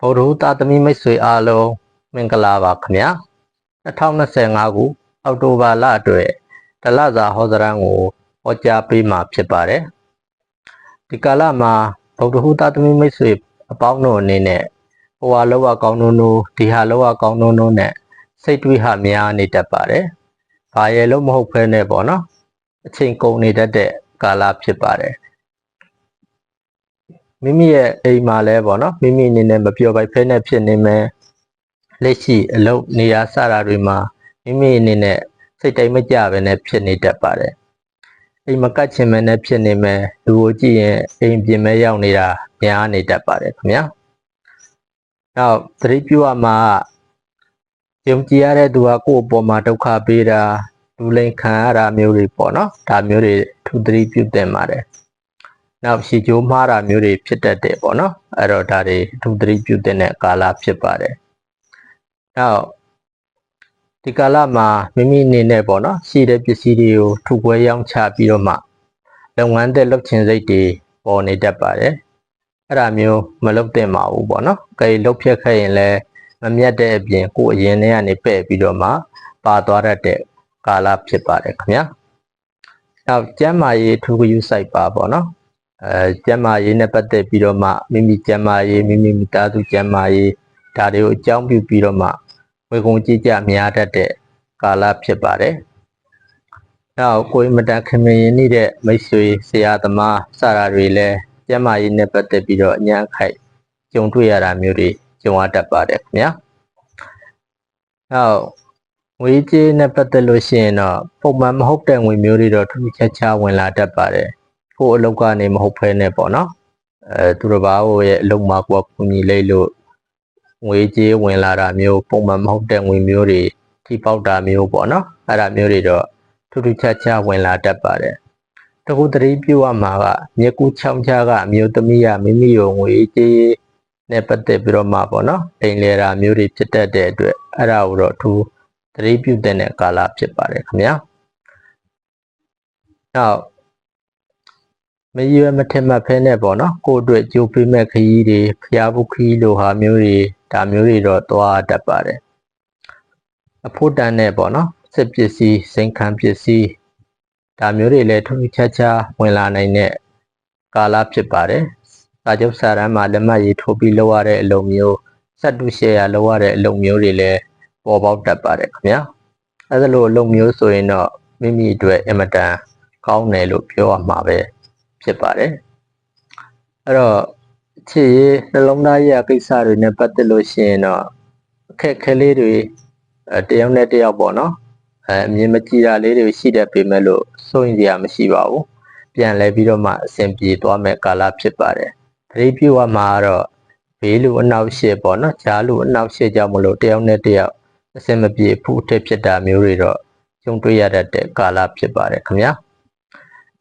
ဗုဒ္ဓဟူသားသမီးမိတ်ဆွေအားလုံးမင်္ဂလာပါခင်ဗျာ2025ခုအောက်တိုဘာလအတွက်တလစာဟောစရန်ကိုဟောကြားပေးမှာဖြစ်ပါတယ်ဒီကာလမှာဗုဒ္ဓဟူသားသမီးမိတ်ဆွေအပေါင်းတို့အနေနဲ့ဟိုဟာလောကကောင်းနိုးနိုးဒီဟာလောကကောင်းနိုးနိုးနဲ့စိတ်တွေးဟာများနေတတ်ပါတယ်ဘာရဲ့လို့မဟုတ်ဖဲနဲ့ပေါ့နော်အချိန်ကုန်နေတတ်တဲ့ကာလဖြစ်ပါတယ် မိမိရဲ့အိမ်မှာလဲပေါ့နော်မိမိအနေနဲ့မပြောပိုက်ဖဲနဲ့ဖြစ်နေမယ်လက်ရှိအလုပ်နေရာစတာတွေမှာမိမိအနေနဲ့စိတ်တိုင်းမကြပဲနဲ့ဖြစ်နေတတ်ပါတယ်အိမ်မကတ်ချင်မဲနဲ့ဖြစ်နေမယ်လူကိုကြည့်ရင်အိမ်ပြင်မဲရောက်နေတာများနေတတ်ပါတယ်ခင်ဗျာနောက်သတိပြုရမှာယုံကြည်ရတဲ့သူကကိုယ့်အပေါ်မှာဒုက္ခပေးတာလူလိန်ခံရတာမျိုးတွေပေါ့နော်ဒါမျိုးတွေထူသတိပြုတင်ပါတယ် နောက်ရှီချိုးမှားတာမျိုးတွေဖြစ်တတ်တယ်ပေါ့နော်အဲ့တော့ဒါတွေထူသတိပြုတင်တဲ့ကာလဖြစ်ပါတယ်နောက်ဒီကာလမှာမိမိအနေနဲ့ပေါ့နော်ရှိတဲ့ပစ္စည်းတွေကိုထုခွဲရောင်းချပြီးတော့မှလုပ်ငန်းတဲ့လုပ်ချင်စိတ်တွေပေါ်နေတတ်ပါတယ်အဲ့ဒါမျိုးမလုပ်သင့်ပါဘူးပေါ့နော်ကြိလုပ်ဖြတ်ခဲ့ရင်လည်းမမြတ်တဲ့အပြင်ကိုယ်အရင်ထဲကနေပဲ့ပြီးတော့မှပါသွားတတ်တဲ့ကာလဖြစ်ပါတယ်ခင်ဗျာနောက်ကျမ်းမာရေးထူးဂရုစိုက်ပါပေါ့နော် အဲကျမ်းမာရေးနဲ့ပတ်သက်ပြီးတော့မှမိမိကျမ်းမာရေးမိမိမိသားစုကျမ်းမာရေးဒါတွေကိုအကြောင်းပြုပြီးတော့မှဝေကုံကြည်ကြများတတ်တဲ့ကာလဖြစ်ပါတယ်။နောက်ကိုယ်မတန်ခင်မရင်နေတဲ့မိတ်ဆွေဆရာသမားစတာတွေလည်းကျမ်းမာရေးနဲ့ပတ်သက်ပြီးတော့အညာခိုက်ကြုံတွေ့ရတာမျိုးတွေကြုံရတတ်ပါတယ်ခင်ဗျာ။နောက်ငွေကြေးနဲ့ပတ်သက်လို့ရှိရင်တော့ပုံမှန်မဟုတ်တဲ့ငွေမျိုးတွေတော့ထူးထူးခြားခြားဝင်လာတတ်ပါတယ်။ ကိုယ်အလုပ်ကနေမဟုတ်ဖဲနဲ့ပေါ့နော်။အဲသူတစ်ပါးရဲ့အလုပ်မှာကိုယ်ကူညီလိုက်လို့ငွေကြေးဝင်လာတာမျိုးပုံမှန်မဟုတ်တဲ့ငွေမျိုးတွေထိပေါက်တာမျိုးပေါ့နော်။အဲ့ဒါမျိုးတွေတော့ထူးထူးခြားခြားဝင်လာတတ်ပါတယ်။တခုသတိပြုရမှာကမြေကူးချောင်းချားကအမျိုးသမီးကမိမိကိုငွေကြေးနဲ့ပတ်သက်ပြီးတော့မှပေါ့နော်။တိမ်လဲတာမျိုးတွေဖြစ်တတ်တဲ့အတွက်အဲ့ဒါကိုတော့ထူးသတိပြုတဲ့ကာလဖြစ်ပါတယ်ခင်ဗျာ။နောက် မရွယ်မထင်မှတ်ဖဲနဲ့ပေါ့နော်ကိုယ့်အတွက်ကြိုးပေးမဲ့ခရီးတွေဖျားဖို့ခရီးလိုဟာမျိုးတွေဒါမျိုးတွေတော့သွားတတ်ပါတယ်အဖို့တန်နဲ့ပေါ့နော်စစ်ပစ္စည်းစိန်ခံပစ္စည်းဒါမျိုးတွေလည်းထူးထူးခြားခြားဝင်လာနိုင်တဲ့ကာလဖြစ်ပါတယ်စာချုပ်စာတမ်းမှာလက်မှတ်ရေးထိုးပြီးလုပ်ရတဲ့အလုပ်မျိုးစက်တူရှယ်ယာလုပ်ရတဲ့အလုပ်မျိုးတွေလည်းပေါ်ပေါက်တတ်ပါတယ်ခင်ဗျာအဲဒါလိုအလုပ်မျိုးဆိုရင်တော့မိမိအတွက်အင်မတန်ကောင်းတယ်လို့ပြောရမှာပဲ ဖြစ်ပါတယ်အဲ့တော့ခြေရနှလုံးသားရကိစ္စတွေနဲ့ပတ်သက်လို့ရှိရင်တော့အခက်ခဲလေးတွေအဲတယောက်နဲ့တယောက်ပေါ့နော်အဲအမြင်မကြည်တာလေးတွေရှိတတ်ပေမဲ့လို့စိုးရင်စရာမရှိပါဘူးပြန်လဲပြီးတော့မှအဆင်ပြေသွားမဲ့ကာလဖြစ်ပါတယ်သတိပြုရမှာကတော့ဘေးလူအနောက်ရှေ့ပေါ့နော်ဂျားလူအနောက်ရှေ့ကြောင့်မလို့တယောက်နဲ့တယောက်အဆင်မပြေဖူးထစ်ဖြစ်တာမျိုးတွေတော့ကြုံတွေ့ရတတ်တဲ့ကာလဖြစ်ပါတယ်ခင်ဗျာ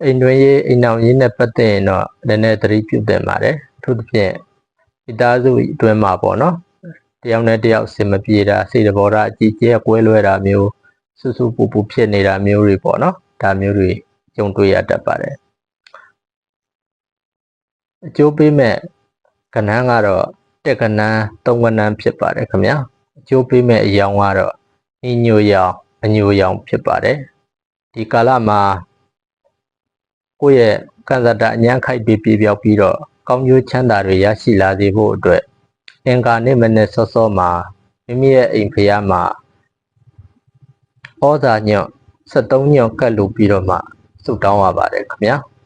အိမ်တွင်းရေးအိမ်အောင်ရေးနဲ့ပတ်သက်ရင်တော့လည်းနဲ့သတိပြုသင့်ပါတယ်အထူးသဖြင့်မိသားစုအတွင်းမှာပေါ့နော်တယောက်နဲ့တယောက်စင်မပြေတာစိတ်တဘောထားအကြီးကျယ်ကွဲလွဲတာမျိုးဆူဆူပူပူဖြစ်နေတာမျိုးတွေပေါ့နော်ဒါမျိုးတွေကြုံတွေ့ရတတ်ပါတယ်အကျိုးပေးမဲ့ကဏ္ဍကတော့တက်ကဏ္ဍသုံးကဏ္ဍဖြစ်ပါတယ်ခင်ဗျာအကျိုးပေးမဲ့အယောင်ကတော့ညညိုရောင်အညိုရောင်ဖြစ်ပါတယ်ဒီကာလမှာ ကိုယ့်ရဲ့ကံစတာအញ្ញမ်းခိုက်ပြီးပြပြောက်ပြီးတော့ကောင်းကျိုးချမ်းသာတွေရရှိလာစေဖို့အတွက်အင်္ဂါနေ့မနေ့စောစောမှာမိမိရဲ့အိမ်ဖျားမှာဩဇာညွန့်73ညွန့်ကတ်လို့ပြီးတော့မှဆုတောင်းရပါတယ်ခင်ဗျာ။